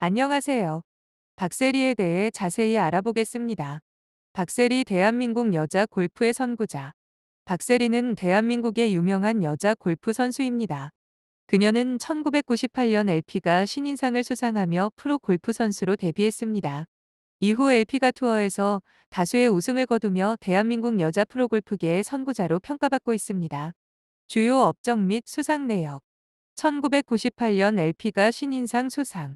안녕하세요. 박세리에 대해 자세히 알아보겠습니다. 박세리 대한민국 여자 골프의 선구자. 박세리는 대한민국의 유명한 여자 골프 선수입니다. 그녀는 1998년 LP가 신인상을 수상하며 프로 골프 선수로 데뷔했습니다. 이후 LP가 투어에서 다수의 우승을 거두며 대한민국 여자 프로골프계의 선구자로 평가받고 있습니다. 주요 업적 및 수상 내역 1998년 LP가 신인상 수상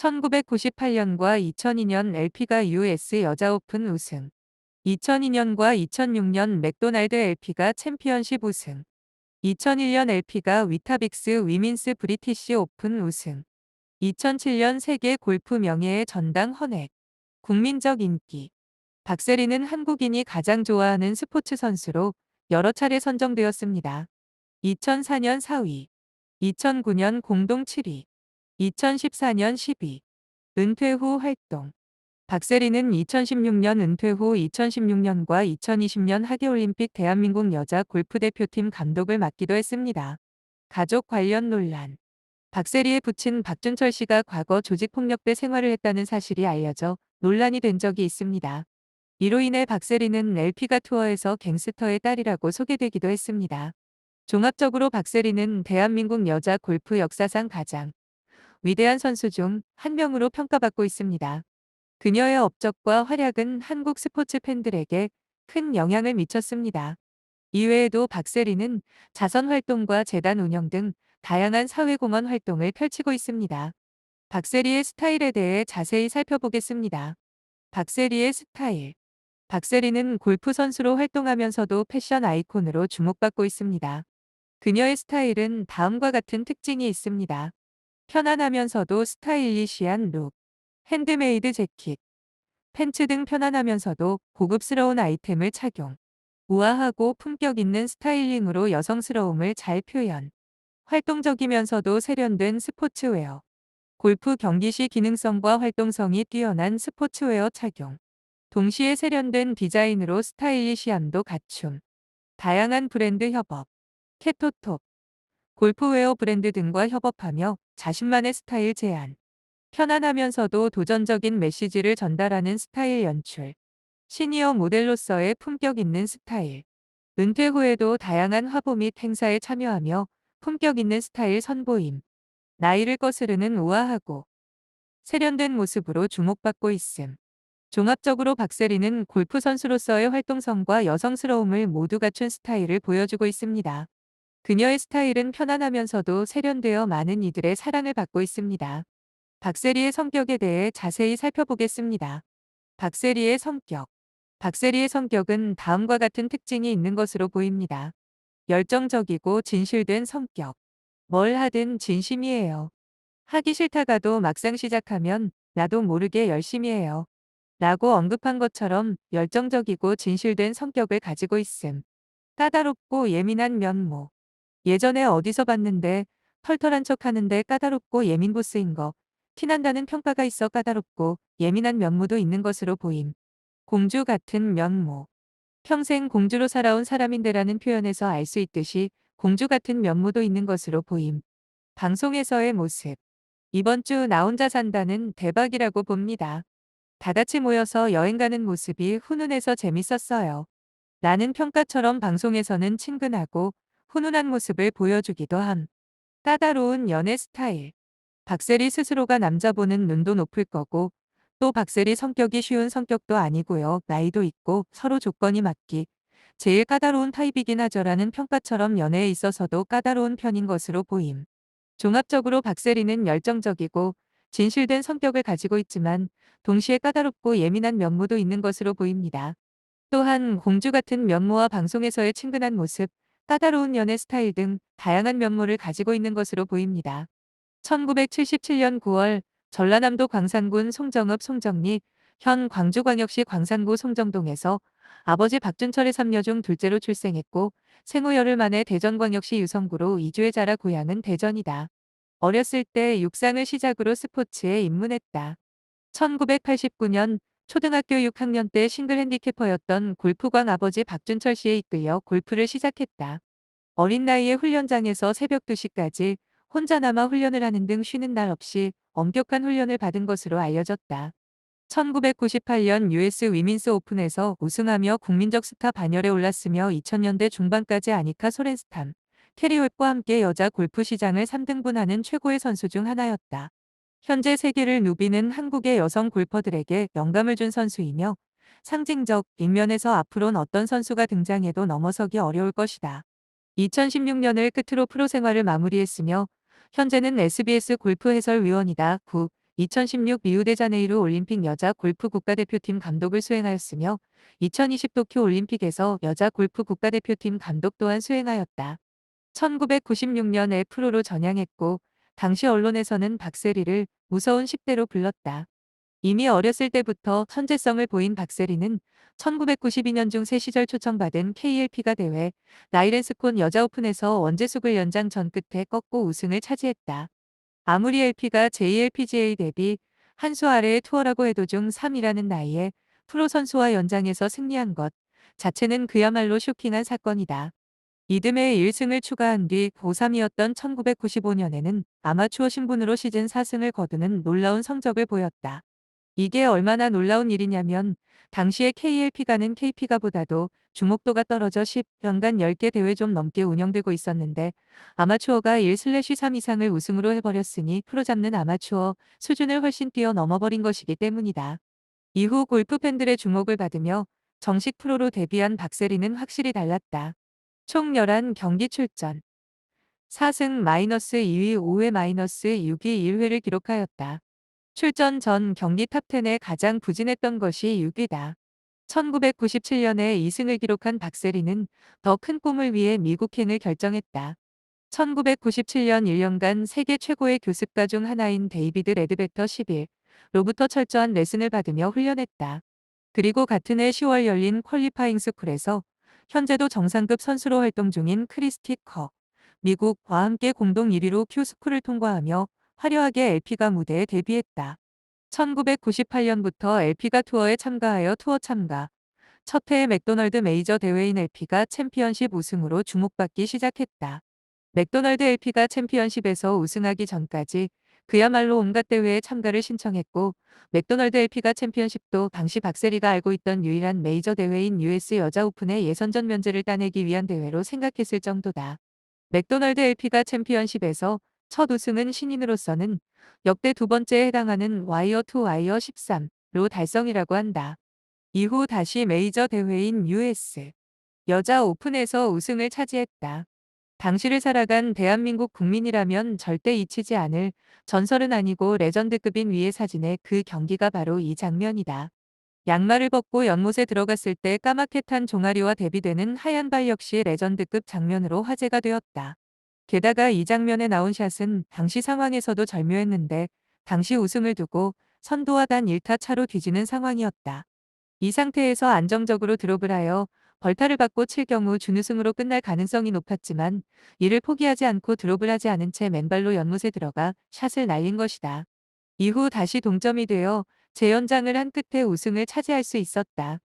1998년과 2002년 LP가 US 여자 오픈 우승 2002년과 2006년 맥도날드 LP가 챔피언십 우승 2001년 LP가 위타빅스 위민스 브리티시 오픈 우승 2007년 세계 골프 명예의 전당 헌액 국민적 인기 박세리는 한국인이 가장 좋아하는 스포츠 선수로 여러 차례 선정되었습니다. 2004년 4위 2009년 공동 7위 2014년 10위 은퇴 후 활동 박세리는 2016년 은퇴 후 2016년과 2020년 하계올림픽 대한민국 여자 골프대표팀 감독을 맡기도 했습니다. 가족 관련 논란 박세리의 부친 박준철 씨가 과거 조직폭력배 생활을 했다는 사실이 알려져 논란이 된 적이 있습니다. 이로 인해 박세리는 LP가 투어에서 갱스터의 딸이라고 소개되기도 했습니다. 종합적으로 박세리는 대한민국 여자 골프 역사상 가장 위대한 선수 중 한 명으로 평가받고 있습니다. 그녀의 업적과 활약은 한국 스포츠 팬들에게 큰 영향을 미쳤습니다. 이외에도 박세리는 자선 활동과 재단 운영 등 다양한 사회공헌 활동을 펼치고 있습니다. 박세리의 스타일에 대해 자세히 살펴보겠습니다. 박세리의 스타일 박세리는 골프 선수로 활동하면서도 패션 아이콘으로 주목받고 있습니다. 그녀의 스타일은 다음과 같은 특징이 있습니다. 편안하면서도 스타일리시한 룩, 핸드메이드 재킷, 팬츠 등 편안하면서도 고급스러운 아이템을 착용, 우아하고 품격 있는 스타일링으로 여성스러움을 잘 표현, 활동적이면서도 세련된 스포츠웨어, 골프 경기 시 기능성과 활동성이 뛰어난 스포츠웨어 착용, 동시에 세련된 디자인으로 스타일리시함도 갖춤, 다양한 브랜드 협업, 캐토톱, 골프웨어 브랜드 등과 협업하며 자신만의 스타일 제안, 편안하면서도 도전적인 메시지를 전달하는 스타일 연출, 시니어 모델로서의 품격 있는 스타일, 은퇴 후에도 다양한 화보 및 행사에 참여하며 품격 있는 스타일 선보임, 나이를 거스르는 우아하고 세련된 모습으로 주목받고 있음. 종합적으로 박세리는 골프 선수로서의 활동성과 여성스러움을 모두 갖춘 스타일을 보여주고 있습니다. 그녀의 스타일은 편안하면서도 세련되어 많은 이들의 사랑을 받고 있습니다. 박세리의 성격에 대해 자세히 살펴보겠습니다. 박세리의 성격 박세리의 성격은 다음과 같은 특징이 있는 것으로 보입니다. 열정적이고 진실된 성격. 뭘 하든 진심이에요. 하기 싫다가도 막상 시작하면 나도 모르게 열심히 해요. 라고 언급한 것처럼 열정적이고 진실된 성격을 가지고 있음. 까다롭고 예민한 면모. 예전에 어디서 봤는데 털털한 척 하는데 까다롭고 예민 보스인 거. 티난다는 평가가 있어 까다롭고 예민한 면모도 있는 것으로 보임. 공주 같은 면모. 평생 공주로 살아온 사람인데라는 표현에서 알 수 있듯이 공주 같은 면모도 있는 것으로 보임. 방송에서의 모습. 이번 주 나 혼자 산다는 대박이라고 봅니다. 다 같이 모여서 여행 가는 모습이 훈훈해서 재밌었어요. 라는 평가처럼 방송에서는 친근하고 훈훈한 모습을 보여주기도 함. 까다로운 연애 스타일. 박세리 스스로가 남자 보는 눈도 높을 거고 또 박세리 성격이 쉬운 성격도 아니고요. 나이도 있고 서로 조건이 맞기. 제일 까다로운 타입이긴 하죠라는 평가처럼 연애에 있어서도 까다로운 편인 것으로 보임. 종합적으로 박세리는 열정적이고 진실된 성격을 가지고 있지만 동시에 까다롭고 예민한 면모도 있는 것으로 보입니다. 또한 공주 같은 면모와 방송에서의 친근한 모습, 까다로운 연애 스타일 등 다양한 면모를 가지고 있는 것으로 보입니다. 1977년 9월 전라남도 광산군 송정읍 송정리 현 광주광역시 광산구 송정동에서 아버지 박준철의 3녀 중 둘째로 출생했고 생후 열흘 만에 대전광역시 유성구로 이주해 자라 고향은 대전이다. 어렸을 때 육상을 시작으로 스포츠에 입문했다. 1989년 초등학교 6학년 때 싱글 핸디캐퍼였던 골프광 아버지 박준철 씨에 이끌려 골프를 시작했다. 어린 나이에 훈련장에서 새벽 2시까지 혼자 남아 훈련을 하는 등 쉬는 날 없이 엄격한 훈련을 받은 것으로 알려졌다. 1998년 US 위민스 오픈에서 우승하며 국민적 스타 반열에 올랐으며 2000년대 중반까지 아니카 소렌스탐, 캐리올과 함께 여자 골프 시장을 3등분하는 최고의 선수 중 하나였다. 현재 세계를 누비는 한국의 여성 골퍼들에게 영감을 준 선수이며 상징적 뒷면에서 앞으론 어떤 선수가 등장해도 넘어서기 어려울 것이다. 2016년을 끝으로 프로 생활을 마무리했으며 현재는 SBS 골프 해설위원이다. 9. 2016 리우데자네이루 올림픽 여자 골프 국가대표팀 감독을 수행하였으며 2020 도쿄 올림픽에서 여자 골프 국가대표팀 감독 또한 수행하였다. 1996년에 프로로 전향했고 당시 언론에서는 박세리를 무서운 10대로 불렀다. 이미 어렸을 때부터 천재성을 보인 박세리는 1992년 중 새 시절 초청받은 KLP가 대회 나이렌스콘 여자 오픈에서 원재숙을 연장 전 끝에 꺾고 우승을 차지했다. 아무리 LP가 JLPGA 대비 한 수 아래의 투어라고 해도 중 3이라는 나이에 프로 선수와 연장에서 승리한 것 자체는 그야말로 쇼킹한 사건이다. 이듬해 1승을 추가한 뒤 고3이었던 1995년에는 아마추어 신분으로 시즌 4승을 거두는 놀라운 성적을 보였다. 이게 얼마나 놀라운 일이냐면 당시에 KLP가는 KP가보다도 주목도가 떨어져 10년간 10개 대회 좀 넘게 운영되고 있었는데 아마추어가 1/3 이상을 우승으로 해버렸으니 프로 잡는 아마추어 수준을 훨씬 뛰어넘어버린 것이기 때문이다. 이후 골프 팬들의 주목을 받으며 정식 프로로 데뷔한 박세리는 확실히 달랐다. 총 11경기 출전. 4승 마이너스 2위 5회 마이너스 6위 1회를 기록하였다. 출전 전 경기 탑10에 가장 부진했던 것이 6위다. 1997년에 2승을 기록한 박세리는 더 큰 꿈을 위해 미국행을 결정했다. 1997년 1년간 세계 최고의 교습가 중 하나인 데이비드 레드베터 10일 로부터 철저한 레슨을 받으며 훈련했다. 그리고 같은 해 10월 열린 퀄리파잉 스쿨에서 현재도 정상급 선수로 활동 중인 크리스티 커, 미국과 함께 공동 1위로 큐스쿨을 통과하며 화려하게 LP가 무대에 데뷔했다. 1998년부터 LP가 투어에 참가하여 투어 참가. 첫 해의 맥도널드 메이저 대회인 LP가 챔피언십 우승으로 주목받기 시작했다. 맥도널드 LP가 챔피언십에서 우승하기 전까지 그야말로 온갖 대회에 참가를 신청했고 맥도널드 LP가 챔피언십도 당시 박세리가 알고 있던 유일한 메이저 대회인 US 여자 오픈의 예선전 면제를 따내기 위한 대회로 생각했을 정도다. 맥도널드 LP가 챔피언십에서 첫 우승은 신인으로서는 역대 두 번째에 해당하는 와이어 투 와이어 13로 달성이라고 한다. 이후 다시 메이저 대회인 US 여자 오픈에서 우승을 차지했다. 당시를 살아간 대한민국 국민이라면 절대 잊히지 않을 전설은 아니고 레전드급인 위의 사진의 그 경기가 바로 이 장면이다. 양말을 벗고 연못에 들어갔을 때 까맣게 탄 종아리와 대비되는 하얀 발 역시 레전드급 장면으로 화제가 되었다. 게다가 이 장면에 나온 샷은 당시 상황에서도 절묘했는데 당시 우승을 두고 선두와 단 1타 차로 뒤지는 상황이었다. 이 상태에서 안정적으로 드롭을 하여 벌타를 받고 칠 경우 준우승으로 끝날 가능성이 높았지만 이를 포기하지 않고 드롭을 하지 않은 채 맨발로 연못에 들어가 샷을 날린 것이다. 이후 다시 동점이 되어 재연장을 한 끝에 우승을 차지할 수 있었다.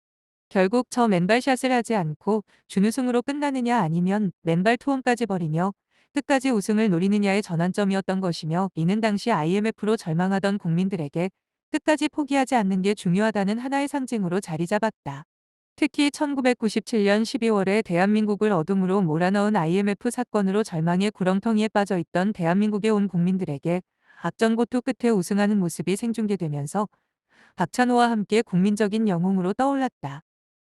결국 저 맨발샷을 하지 않고 준우승으로 끝나느냐 아니면 맨발 투혼까지 벌이며 끝까지 우승을 노리느냐의 전환점이었던 것이며 이는 당시 IMF로 절망하던 국민들에게 끝까지 포기하지 않는 게 중요하다는 하나의 상징으로 자리 잡았다. 특히 1997년 12월에 대한민국을 어둠으로 몰아넣은 IMF 사건으로 절망의 구렁텅이에 빠져 있던 대한민국에 온 국민들에게 악전고투 끝에 우승하는 모습이 생중계되면서 박찬호와 함께 국민적인 영웅으로 떠올랐다.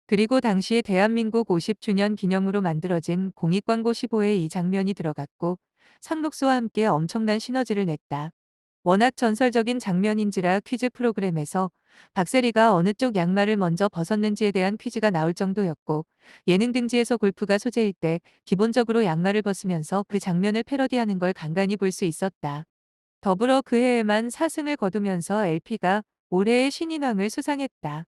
그리고 당시 대한민국 50주년 기념으로 만들어진 공익광고 15에 이 장면이 들어갔고 상록수와 함께 엄청난 시너지를 냈다. 워낙 전설적인 장면인지라 퀴즈 프로그램에서 박세리가 어느 쪽 양말을 먼저 벗었는지에 대한 퀴즈가 나올 정도였고 예능 등지에서 골프가 소재일 때 기본적으로 양말을 벗으면서 그 장면을 패러디하는 걸 간간히 볼 수 있었다. 더불어 그 해에만 4승을 거두면서 LP가 올해의 신인왕을 수상했다.